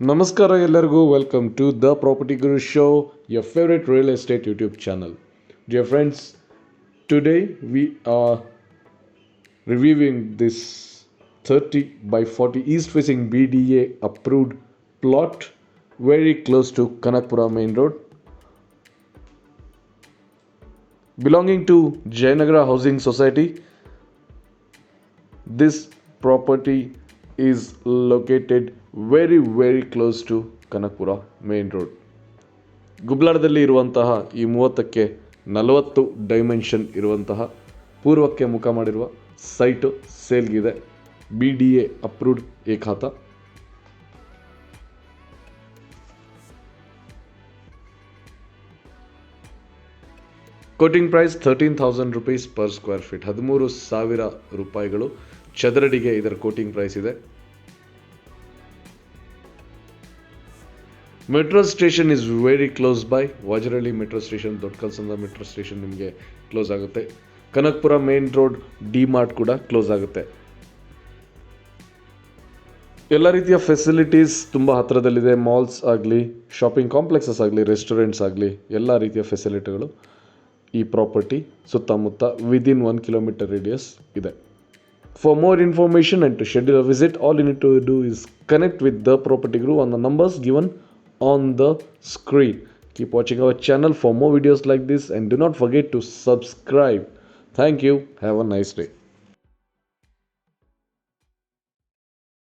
ನಮಸ್ಕಾರ ಎಲ್ಲರಿಗೂ welcome to the property Guru show your favorite real estate YouTube channel. Dear friends, today we are reviewing this 30 by 40 east facing BDA approved plot very close to Kanakpura main road belonging to Jayanagara Housing Society. This property is located very very close to Kanakapura main road ಗುಬ್ಲಾಡದಲ್ಲಿ ಇರುವಂತಹ ಈ ಮೂವತ್ತಕ್ಕೆ ನಲವತ್ತು dimension ಇರುವಂತಹ ಪೂರ್ವಕ್ಕೆ ಮುಖ ಮಾಡಿರುವ site ಸೇಲ್ಗಿದೆ. B D A approved ಏಕಾತ quoting price thirteen thousand rupees per square feet ಹದಿಮೂರು ಸಾವಿರ ರೂಪಾಯಿಗಳು ಚದರಡಿಗೆ ಇದರ ಕೋಟಿಂಗ್ ಪ್ರೈಸ್ ಇದೆ. Metro station is very close by. Vajarahalli metro station Doddakallasandra metro station ನಿಮಗೆ ಕ್ಲೋಸ್ ಆಗುತ್ತೆ. Kanakapura main road D Mart ಕೂಡ close ಆಗುತ್ತೆ. ಎಲ್ಲ ರೀತಿಯ ಫೆಸಿಲಿಟೀಸ್ ತುಂಬ ಹತ್ತಿರದಲ್ಲಿದೆ ಮಾಲ್ಸ್ ಆಗಲಿ, ಶಾಪಿಂಗ್ ಕಾಂಪ್ಲೆಕ್ಸಸ್ ಆಗಲಿ, ರೆಸ್ಟೋರೆಂಟ್ಸ್ ಆಗಲಿ, ಎಲ್ಲ ರೀತಿಯ ಫೆಸಿಲಿಟಿಗಳು ಈ ಪ್ರಾಪರ್ಟಿ ಸುತ್ತಮುತ್ತ ವಿದಿನ್ ಒನ್ ಕಿಲೋಮೀಟರ್ ರೇಡಿಯಸ್ ಇದೆ. For more information and to schedule a visit, all you need to do is connect with the property group on the numbers given on the screen. Keep watching our channel for more videos like this and do not forget to subscribe. Thank you. Have a nice day.